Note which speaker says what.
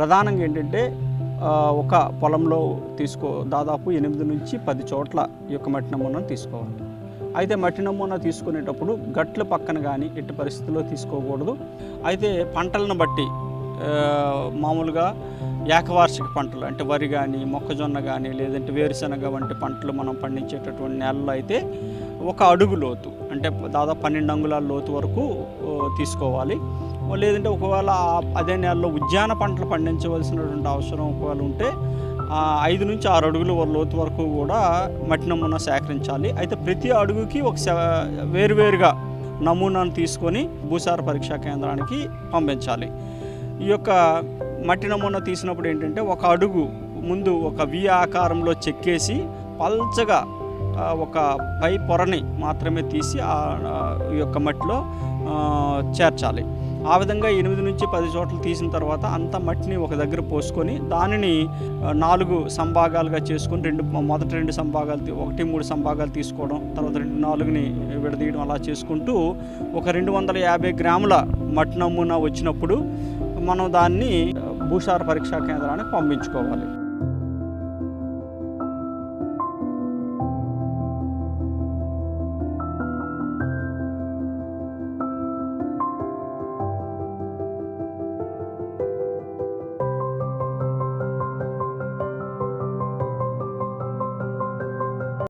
Speaker 1: ప్రధానంగా ఏంటంటే ఒక పొలంలో తీసుకో దాదాపు ఎనిమిది నుంచి పది చోట్ల ఈ యొక్క మట్టి నమూనాను తీసుకోవాలి. అయితే మట్టి నమూనా తీసుకునేటప్పుడు గట్ల పక్కన కానీ ఎట్టి పరిస్థితుల్లో తీసుకోకూడదు. అయితే పంటలను బట్టి మామూలుగా ఏకవార్షిక పంటలు అంటే వరి కానీ మొక్కజొన్న కానీ లేదంటే వేరుశనగ వంటి పంటలు మనం పండించేటటువంటి నెలలు అయితే ఒక అడుగు లోతు అంటే దాదాపు పన్నెండు అంగుళాల లోతు వరకు తీసుకోవాలి. లేదంటే ఒకవేళ అదే నెలలో ఉద్యాన పంటలు పండించవలసినటువంటి అవసరం ఒకవేళ ఉంటే ఐదు నుంచి ఆరు అడుగుల లోతు వరకు కూడా మట్టి నమూనా సేకరించాలి. అయితే ప్రతి అడుగుకి ఒక వేరువేరుగా నమూనాను తీసుకొని భూసార పరీక్షా కేంద్రానికి పంపించాలి. ఈ యొక్క మట్టి నమూనా తీసినప్పుడు ఏంటంటే ఒక అడుగు ముందు ఒక వి ఆకారంలో చెక్కేసి పల్చగా ఒక పై పొరని మాత్రమే తీసి ఆ యొక్క మట్టిలో చేర్చాలి. ఆ విధంగా ఎనిమిది నుంచి పది చోట్ల తీసిన తర్వాత అంత మట్టిని ఒక దగ్గర పోసుకొని దానిని నాలుగు సంభాగాలుగా చేసుకొని రెండు మొదటి రెండు సంభాగాలు ఒకటి మూడు సంభాగాలు తీసుకోవడం తర్వాత రెండు నాలుగుని విడదీయడం అలా చేసుకుంటూ ఒక రెండు వందల యాభై గ్రాముల మట్టి నమూనా వచ్చినప్పుడు మనం దాన్ని భూసార పరీక్షా కేంద్రానికి పంపించుకోవాలి.